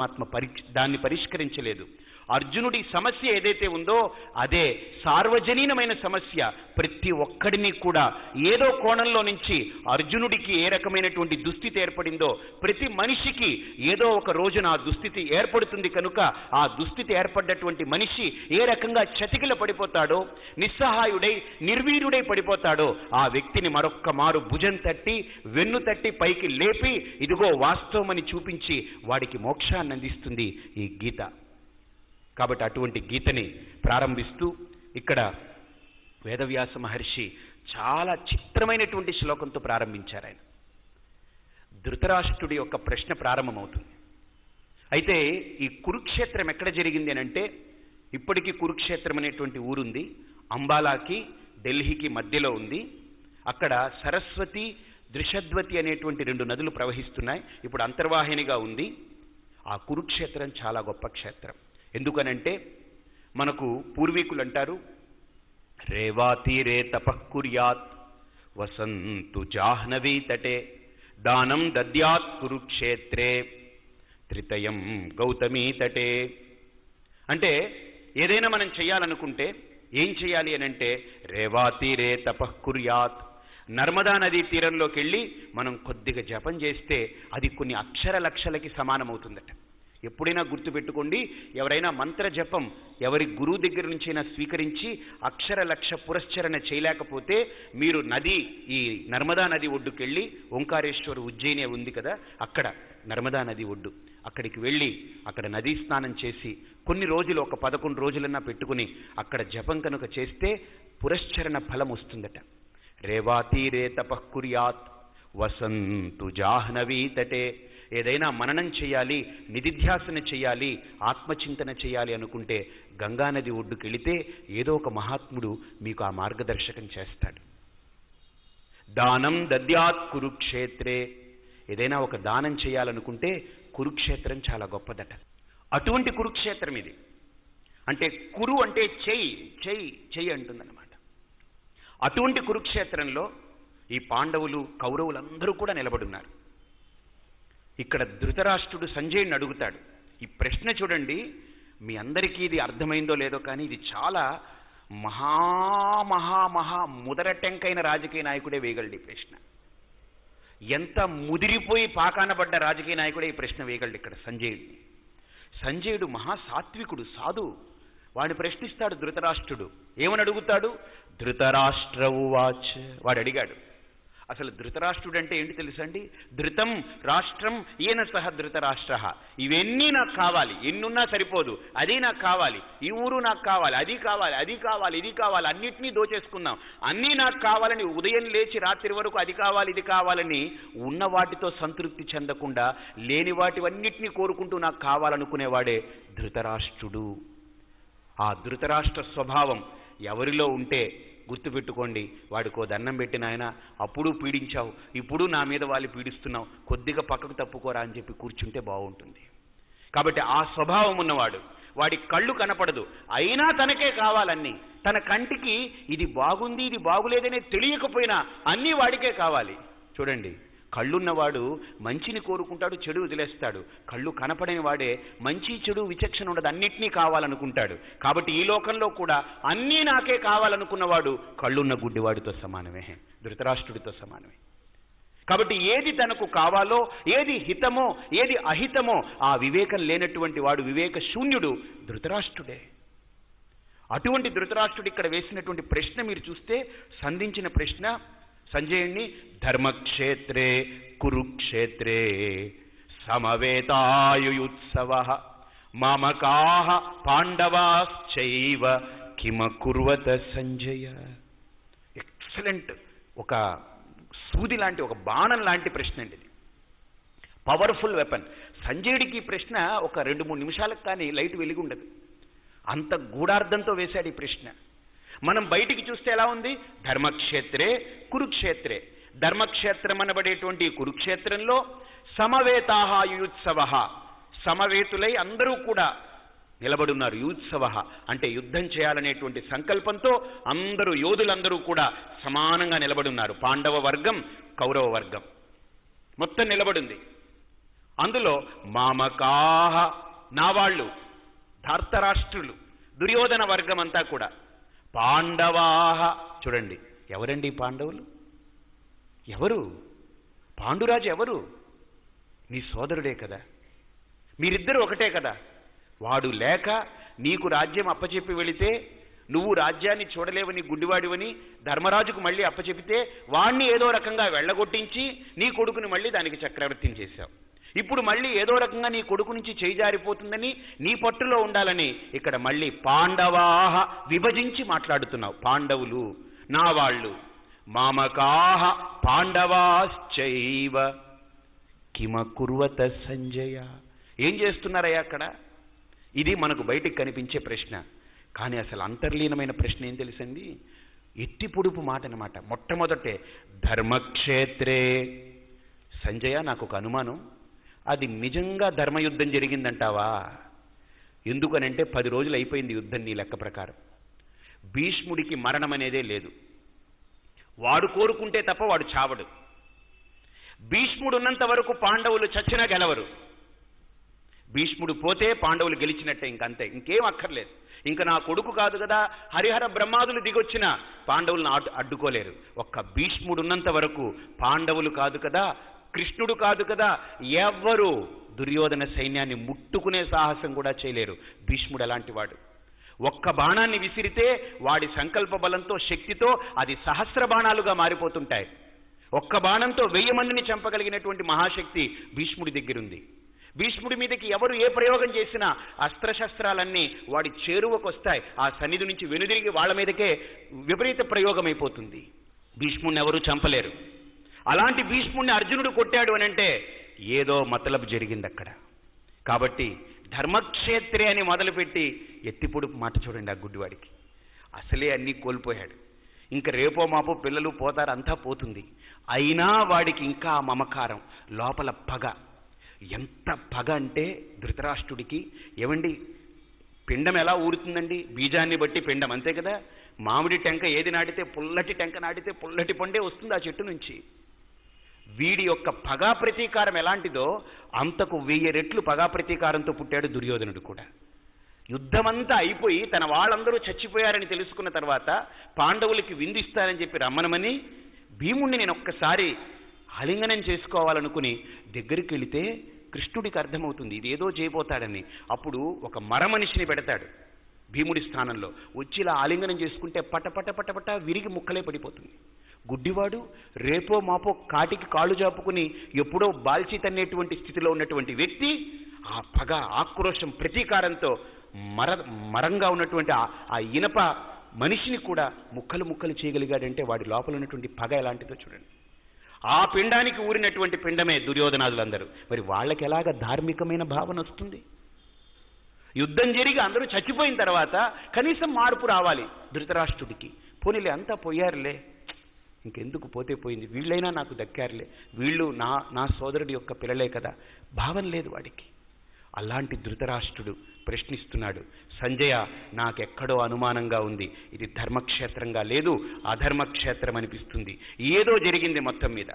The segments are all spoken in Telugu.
ఆత్మ పరి దాన్ని పరిష్కరించలేదు. అర్జునుడి సమస్య ఏదైతే ఉందో అదే సార్వజనీనమైన సమస్య. ప్రతి ఒక్కడిని కూడా ఏదో కోణంలో నుంచి అర్జునుడికి ఏ రకమైనటువంటి దుస్థితి ఏర్పడిందో ప్రతి మనిషికి ఏదో ఒక రోజున ఆ దుస్థితి ఏర్పడుతుంది కనుక ఆ దుస్థితి ఏర్పడ్డటువంటి మనిషి ఏ రకంగా చతికిల పడిపోతాడో నిస్సహాయుడై నిర్వీర్యుడై పడిపోతాడో ఆ వ్యక్తిని మరొక్క మారు భుజం తట్టి వెన్ను తట్టి పైకి లేపి ఇదిగో వాస్తవమని చూపించి వాడికి మోక్షాన్ని అందిస్తుంది ఈ గీత. కాబట్టి అటువంటి గీతని ప్రారంభిస్తూ ఇక్కడ వేదవ్యాస మహర్షి చాలా చిత్రమైనటువంటి శ్లోకంతో ప్రారంభించారు ఆయన. ధృతరాష్ట్రుడి యొక్క ప్రశ్న ప్రారంభమవుతుంది. అయితే ఈ కురుక్షేత్రం ఎక్కడ జరిగింది అని అంటే ఇప్పటికీ కురుక్షేత్రం అనేటువంటి ఊరుంది అంబాలాకి ఢిల్లీకి మధ్యలో ఉంది. అక్కడ సరస్వతి దృషద్వతి అనేటువంటి రెండు నదులు ప్రవహిస్తున్నాయి. ఇప్పుడు అంతర్వాహినిగా ఉంది. ఆ కురుక్షేత్రం చాలా గొప్ప క్షేత్రం. ఎందుకనంటే మనకు పూర్వీకులు అంటారు రేవాతీరే తపఃకుర్యాత్ వసంతు జాహ్నవీ తటే దానం దద్యాత్ కురుక్షేత్రే త్రితయం గౌతమీ తటే. అంటే ఏదైనా మనం చేయాలనుకుంటే ఏం చేయాలి అనంటే రేవాతీరే తపఃకుర్యాత్. నర్మదా నదీ తీరంలోకి వెళ్ళి మనం కొద్దిగా జపం చేస్తే అది కొన్ని అక్షర లక్షలకి సమానమవుతుందట. ఎప్పుడైనా గుర్తుపెట్టుకోండి ఎవరైనా మంత్ర జపం ఎవరి గురువు దగ్గర నుంచైనా స్వీకరించి అక్షర లక్ష పురస్చరణ చేయలేకపోతే మీరు నది ఈ నర్మదా నది ఒడ్డుకెళ్ళి ఓంకారేశ్వర ఉజ్జయిని ఉంది కదా అక్కడ నర్మదా నది ఒడ్డు. అక్కడికి వెళ్ళి అక్కడ నదీ స్నానం చేసి కొన్ని రోజులు ఒక పదకొండు రోజులన్నా పెట్టుకుని అక్కడ జపం కనుక చేస్తే పురశ్చరణ ఫలం వస్తుందట. రేవాతీరే తపఃకుర్యాత్ వసంతు జాహ్నవీ తటే ఏదైనా మననం చేయాలి నిధిధ్యాసన చేయాలి ఆత్మచింతన చేయాలి అనుకుంటే గంగానది ఒడ్డుకెళితే ఏదో ఒక మహాత్ముడు మీకు ఆ మార్గదర్శకం చేస్తాడు. దానం దద్యాత్ కురుక్షేత్రే. ఏదైనా ఒక దానం చేయాలనుకుంటే కురుక్షేత్రం చాలా గొప్పదట. అటువంటి కురుక్షేత్రం ఇది. అంటే కురు అంటే చెయ్యి చెయ్యి చెయ్యి అంటుందన్నమాట. అటువంటి కురుక్షేత్రంలో ఈ పాండవులు కౌరవులందరూ కూడా నిలబడున్నారు ఇక్కడ ధృతరాష్ట్రుడు సంజయుడిని అడుగుతాడు. ఈ ప్రశ్న చూడండి మీ అందరికీ ఇది అర్థమైందో లేదో కానీ ఇది చాలా మహా మహా మహా ముదర టెంకైన రాజకీయ నాయకుడే వేయగలడు ఈ ప్రశ్న. ఎంత ముదిరిపోయి పాకానబడ్డ రాజకీయ నాయకుడే ఈ ప్రశ్న వేయగలడు ఇక్కడ సంజయుడిని. సంజయుడు మహాసాత్వికుడు సాధు. వాడిని ప్రశ్నిస్తాడు ధృతరాష్ట్రుడు. ఏమని అడుగుతాడు? ధృతరాష్ట్రవు వాచ్ వాడు అడిగాడు అసలు ధృతరాష్ట్రుడు అంటే ఏంటి తెలుసండి? ధృతం రాష్ట్రం ఈయన సహ ధృతరాష్ట్ర. ఇవన్నీ నాకు కావాలి ఎన్నున్నా సరిపోదు. అది నాకు కావాలి ఈ ఊరు నాకు కావాలి అది కావాలి అది కావాలి ఇది కావాలి అన్నిటినీ దోచేసుకుందాం. అన్నీ నాకు కావాలని ఉదయం లేచి రాత్రి వరకు అది కావాలి ఇది కావాలని ఉన్న వాటితో సంతృప్తి చెందకుండా లేని వాటివన్నిటినీ కోరుకుంటూ నాకు కావాలనుకునేవాడే ధృతరాష్ట్రుడు. ఆ ధృతరాష్ట్ర స్వభావం ఎవరిలో ఉంటే గుర్తుపెట్టుకోండి. వాడికో దండం పెట్టిన ఆయన అప్పుడు పీడించావు ఇప్పుడు నా మీద వాళ్ళు పీడిస్తున్నావు కొద్దిగా పక్కకు తప్పుకోరా అని చెప్పి కూర్చుంటే బాగుంటుంది. కాబట్టి ఆ స్వభావం ఉన్నవాడు వాడి కళ్ళు కనపడదు. అయినా తనకే కావాలన్నీ. తన కంటికి ఇది బాగుంది ఇది బాగులేదనే తెలియకపోయినా అన్నీ వాడికే కావాలి. చూడండి. కళ్ళున్నవాడు మంచిని కోరుకుంటాడు చెడు వదిలేస్తాడు. కళ్ళు కనపడని వాడే మంచి చెడు విచక్షణ ఉండదు అన్నిటినీ కావాలనుకుంటాడు. కాబట్టి ఈ లోకంలో కూడా అన్నీ నాకే కావాలనుకున్నవాడు కళ్ళున్న గుడ్డివాడితో సమానమే ధృతరాష్ట్రుడితో సమానమే. కాబట్టి ఏది తనకు కావాలో ఏది హితమో ఏది అహితమో ఆ వివేకం లేనటువంటి వాడు వివేక శూన్యుడు ధృతరాష్ట్రుడే. అటువంటి ధృతరాష్ట్రుడు ఇక్కడ వేసినటువంటి ప్రశ్న మీరు చూస్తే సంధించిన ప్రశ్న సంజయుణ్ణి ధర్మక్షేత్రే కురుక్షేత్రే. సమవేతాయుత్సవ మామకాహ పాండవాశ్చైవ కిమకుర్వత సంజయ. ఎక్సలెంట్. ఒక సూది లాంటి ఒక బాణం లాంటి ప్రశ్న అండి ఇది. Powerful weapon. సంజయుడికి ఈ ప్రశ్న ఒక రెండు మూడు నిమిషాలకు కానీ లైట్ వెలిగి ఉండదు. అంత గూఢార్థంతో వేశాడు ఈ ప్రశ్న. మనం బయటికి చూస్తే ఎలా ఉంది? ధర్మక్షేత్రే కురుక్షేత్రే. ధర్మక్షేత్రం అనబడేటువంటి కురుక్షేత్రంలో సమవేతాహ యుత్సవ సమవేతులై అందరూ కూడా నిలబడున్నారు యూత్సవ అంటే యుద్ధం చేయాలనేటువంటి సంకల్పంతో అందరూ యోధులందరూ కూడా సమానంగా నిలబడున్నారు. పాండవ వర్గం కౌరవ వర్గం. మొత్తం నిలబడింది. అందులో మామకాహ నా వాళ్ళు ధార్తరాష్ట్రులు దుర్యోధన వర్గం అంతా కూడా. పాండవాహ. చూడండి ఎవరండి పాండవులు? ఎవరు? పాండురాజు ఎవరు? నీ సోదరుడే కదా. మీరిద్దరు ఒకటే కదా. వాడు లేక నీకు రాజ్యం అప్పచెప్పి వెళితే నువ్వు రాజ్యాన్ని చూడలేవని గుడ్డివాడివని ధర్మరాజుకు మళ్ళీ అప్పచెపితే వాణ్ణి ఏదో రకంగా వెళ్ళగొట్టించి నీ కొడుకుని మళ్ళీ దానికి చక్రవర్తిని చేశావు. ఇప్పుడు మళ్ళీ ఏదో రకంగా నీ కొడుకు నుంచి చేయిజారిపోతుందని నీ పట్టులో ఉండాలని ఇక్కడ మళ్ళీ పాండవాహ విభజించి మాట్లాడుతున్నావు. పాండవులు నా వాళ్ళు మామకాహ పాండవాశ్చైవ కిమకుర్వత సంజయ. ఏం చేస్తున్నారయ్యా అక్కడ? ఇది మనకు బయటికి కనిపించే ప్రశ్న. కానీ అసలు అంతర్లీనమైన ప్రశ్న ఏం తెలిసింది ఎట్టి పొడుపు మాట అనమాట మొట్టమొదటే ధర్మక్షేత్రే. సంజయ నాకు ఒక అనుమానం. అది నిజంగా ధర్మయుద్ధం జరిగిందంటావా? ఎందుకనంటే పది రోజులు అయిపోయింది యుద్ధం నీ లెక్క ప్రకారం. భీష్ముడికి మరణం అనేదే లేదు. వాడు కోరుకుంటే తప్ప వాడు చావడు. భీష్ముడు ఉన్నంత వరకు పాండవులు చచ్చినా గెలవరు. భీష్ముడు పోతే పాండవులు గెలిచినట్టే ఇంకంతే ఇంకేం అక్కర్లేదు. ఇంకా నా కొడుకు కాదు కదా హరిహర బ్రహ్మాదులు దిగొచ్చిన పాండవులను అడ్డుకోలేరు. ఒక్క భీష్ముడు ఉన్నంత వరకు పాండవులు కాదు కదా కృష్ణుడు కాదు కదా. ఎవ్వరు దుర్యోధన సైన్యాన్ని ముట్టుకునే సాహసం కూడా చేయలేరు. భీష్ముడు అలాంటి వాడు. ఒక్క బాణాన్ని విసిరితే వాడి సంకల్ప బలంతో శక్తితో అది సహస్ర బాణాలుగా మారిపోతుంటాయి. ఒక్క బాణంతో వెయ్యి మందిని చంపగలిగినటువంటి మహాశక్తి భీష్ముడి దగ్గరుంది. భీష్ముడి మీదకి ఎవరు ఏ ప్రయోగం చేసినా అస్త్రశస్త్రాలన్నీ వాడి చేరువకొస్తాయి. ఆ సన్నిధి నుంచి వెనుదిరిగి వాళ్ళ మీదకే విపరీత ప్రయోగం అయిపోతుంది భీష్ముడిని ఎవరూ చంపలేరు. అలాంటి భీష్ముడిని అర్జునుడు కొట్టాడు అని అంటే ఏదో మతలబు జరిగింది అక్కడ కాబట్టి ధర్మక్షేత్రే అని మొదలుపెట్టి ఎత్తిపొడు మాట చూడండి ఆ గుడ్డివాడికి. అసలే అన్నీ కోల్పోయాడు. ఇంకా రేపో మాపో పిల్లలు పోతారు అంతా పోతుంది. అయినా వాడికి ఇంకా మమకారం లోపల పగ. ఎంత పగ అంటే ధృతరాష్ట్రుడికి ఏమండి పిండం ఎలా ఊరుతుందండి? బీజాన్ని బట్టి పిండం అంతే కదా? మామిడి టెంక ఏది నాటితే పుల్లటి టెంక నాటితే పుల్లటి పండే వస్తుంది ఆ చెట్టు నుంచి. వీడి యొక్క పగా ప్రతీకారం ఎలాంటిదో అంతకు వెయ్యి రెట్లు పగా ప్రతీకారంతో పుట్టాడు దుర్యోధనుడు కూడా. యుద్ధమంతా అయిపోయి తన వాళ్ళందరూ చచ్చిపోయారని తెలుసుకున్న తర్వాత పాండవులకి విందిస్తానని చెప్పి రమ్మనమని భీముణ్ణి నేను ఒక్కసారి ఆలింగనం చేసుకోవాలనుకుని దగ్గరికి వెళితే కృష్ణుడికి అర్థమవుతుంది ఇదేదో చేయబోతాడని. అప్పుడు ఒక మర మనిషిని పెడతాడు భీముడి స్థానంలో. వచ్చి ఇలా ఆలింగనం చేసుకుంటే పట పట పట పట విరిగి ముక్కలే పడిపోతుంది. గుడ్డివాడు రేపో మాపో కాటికి కాళ్ళు జాపుకుని ఎప్పుడో బాల్చి తన్నేటువంటి స్థితిలో ఉన్నటువంటి వ్యక్తి ఆ పగ ఆక్రోశం ప్రతీకారంతో మర మరంగా ఉన్నటువంటి ఆ- ఆ ఇనప మనిషిని కూడా ముక్కలు ముక్కలు చేయగలిగాడంటే వాడి లోపల ఉన్నటువంటి పగ ఎలాంటిదో చూడండి. ఆ పిండానికి ఊరినటువంటి పిండమే దుర్యోధనాదులందరూ. మరి వాళ్ళకి ఎలాగ ధార్మికమైన భావన వస్తుంది? యుద్ధం జరిగి అందరూ చచ్చిపోయిన తర్వాత కనీసం మార్పు రావాలి ధృతరాష్ట్రుడికి. పోనీలే అంతా పోయారులే. ఇంకెందుకు పోతే పోయింది? వీళ్ళైనా నాకు దక్కారులే. వీళ్ళు నా నా సోదరుడి యొక్క పిల్లలే కదా. భావన లేదు వాడికి. అలాంటి ధృతరాష్ట్రుడు ప్రశ్నిస్తున్నాడు. సంజయ నాకెక్కడో అనుమానంగా ఉంది. ఇది ధర్మక్షేత్రంగా లేదు అధర్మక్షేత్రం అనిపిస్తుంది. ఏదో జరిగింది మొత్తం మీద.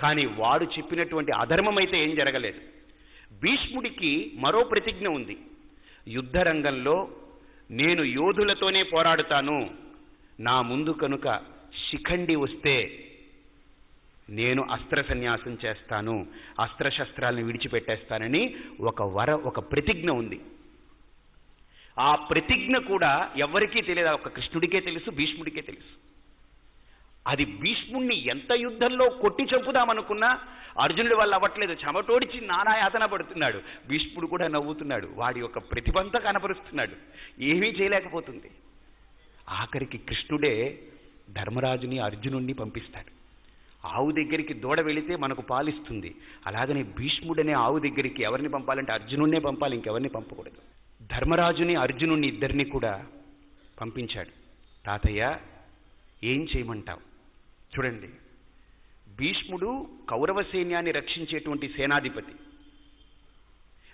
కానీ వాడు చెప్పినటువంటి అధర్మం అయితే ఏం జరగలేదు. భీష్ముడికి మరో ప్రతిజ్ఞ ఉంది. యుద్ధ రంగంలో నేను యోధులతోనే పోరాడుతాను. నా ముందు కనుక శిఖండి వస్తే నేను అస్త్ర సన్యాసం చేస్తాను అస్త్రశస్త్రాలను విడిచిపెట్టేస్తానని ఒక వర ఒక ప్రతిజ్ఞ ఉంది. ఆ ప్రతిజ్ఞ కూడా ఎవరికీ తెలియదు ఒక కృష్ణుడికే తెలుసు భీష్ముడికే తెలుసు. అది భీష్ముణ్ణి ఎంత యుద్ధంలో కొట్టి చంపుదామనుకున్నా అర్జునుడి వల్ల అవ్వట్లేదు చెమటోడిచి నానాయాతన పడుతున్నాడు. భీష్ముడు కూడా నవ్వుతున్నాడు వాడి యొక్క ప్రతిభంత కనపరుస్తున్నాడు. ఏమీ చేయలేకపోతుంది. ఆఖరికి కృష్ణుడే ధర్మరాజుని అర్జునుణ్ణి పంపిస్తాడు. ఆవు దగ్గరికి దూడ వెళితే మనకు పాలిస్తుంది. అలాగనే భీష్ముడనే ఆవు దగ్గరికి ఎవరిని పంపాలంటే అర్జునుడినే పంపాలి ఇంకెవరిని పంపకూడదు. ధర్మరాజుని అర్జునుడిని ఇద్దరిని కూడా పంపించాడు. తాతయ్య ఏం చేయమంటావు? చూడండి భీష్ముడు కౌరవ సైన్యాన్ని రక్షించేటువంటి సేనాధిపతి.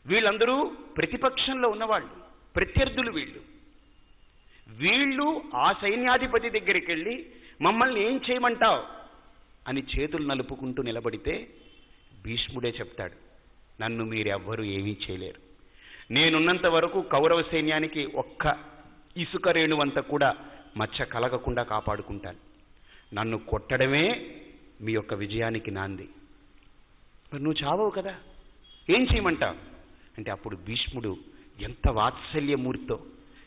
వీళ్ళందరూ ప్రతిపక్షంలో ఉన్నవాళ్ళు ప్రత్యర్థులు వీళ్ళు. వీళ్ళు ఆ సైన్యాధిపతి దగ్గరికి వెళ్ళి మమ్మల్ని ఏం చేయమంటావు? అని చేతులు నలుపుకుంటూ నిలబడితే భీష్ముడే చెప్తాడు నన్ను మీరెవ్వరూ ఏమీ చేయలేరు. నేనున్నంత వరకు కౌరవ సైన్యానికి ఒక్క ఇసుక రేణువంత కూడా మచ్చ కలగకుండా కాపాడుకుంటాను. నన్ను కొట్టడమే మీ యొక్క విజయానికి నాంది. మరి నువ్వు చావవు కదా? ఏం చేయమంటావు? అంటే అప్పుడు భీష్ముడు ఎంత వాత్సల్యమూర్తో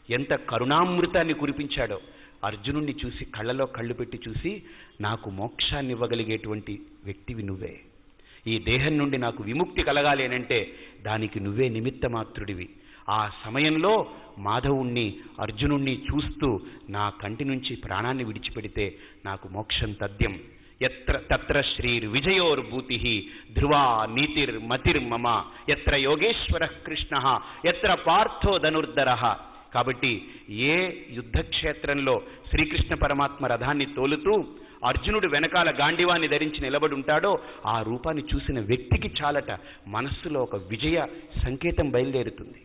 ఎంత కరుణామృతాన్ని కురిపించాడో. అర్జునుణ్ణి చూసి కళ్ళలో కళ్ళు పెట్టి చూసి నాకు మోక్షాన్ని ఇవ్వగలిగేటువంటి వ్యక్తివి నువ్వే. ఈ దేహం నుండి నాకు విముక్తి కలగాలి అంటే దానికి నువ్వే నిమిత్తమాత్రుడివి. ఆ సమయంలో మాధవుణ్ణి అర్జునుణ్ణి చూస్తూ నా కంటి నుంచి ప్రాణాన్ని విడిచిపెడితే నాకు మోక్షం తథ్యం. ఎత్ర తత్ర శ్రీర్విజయోర్భూతి ధ్రువా నీతిర్మతిర్మమ. ఎత్ర యోగేశ్వర కృష్ణ ఎత్ర పార్థో ధనుర్ధర. కాబట్టి ఏ యుద్ధక్షేత్రంలో శ్రీకృష్ణ పరమాత్మ రథాన్ని తోలుతూ అర్జునుడు వెనకాల గాండివాన్ని ధరించి నిలబడి ఉంటాడో ఆ రూపాన్ని చూసిన వ్యక్తికి చాలట మనస్సులో ఒక విజయ సంకేతం బయలుదేరుతుంది.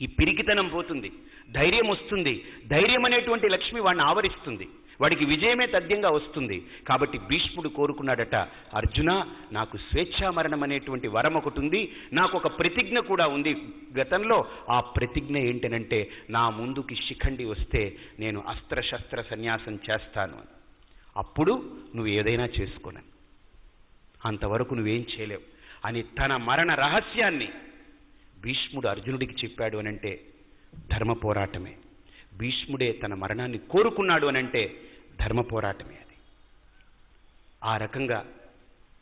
ఈ పిరికితనం పోతుంది ధైర్యం వస్తుంది ధైర్యం అనేటువంటి లక్ష్మి వాడిని ఆవరిస్తుంది. వాడికి విజయమే తథ్యంగా వస్తుంది. కాబట్టి భీష్ముడు కోరుకున్నాడట అర్జున నాకు స్వేచ్ఛామరణం అనేటువంటి వరం ఒకటి ఉంది. నాకు ఒక ప్రతిజ్ఞ కూడా ఉంది. గతంలో ఆ ప్రతిజ్ఞ ఏంటనంటే నా ముందుకి శిఖండి వస్తే నేను అస్త్రశస్త్ర సన్యాసం చేస్తాను అని. అప్పుడు నువ్వు ఏదైనా చేసుకోనని అంతవరకు నువ్వేం చేయలేవు. అని తన మరణ రహస్యాన్ని భీష్ముడు అర్జునుడికి చెప్పాడు అనంటే ధర్మ పోరాటమే. భీష్ముడే తన మరణాన్ని కోరుకున్నాడు అనంటే ధర్మ పోరాటమే అది. ఆ రకంగా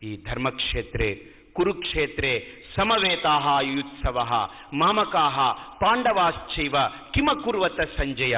ఈ ధర్మక్షేత్రే కురుక్షేత్రే సమవేతాహ యుత్సవ మామకాహ పాండవాశ్చైవ కిమకుర్వత సంజయ.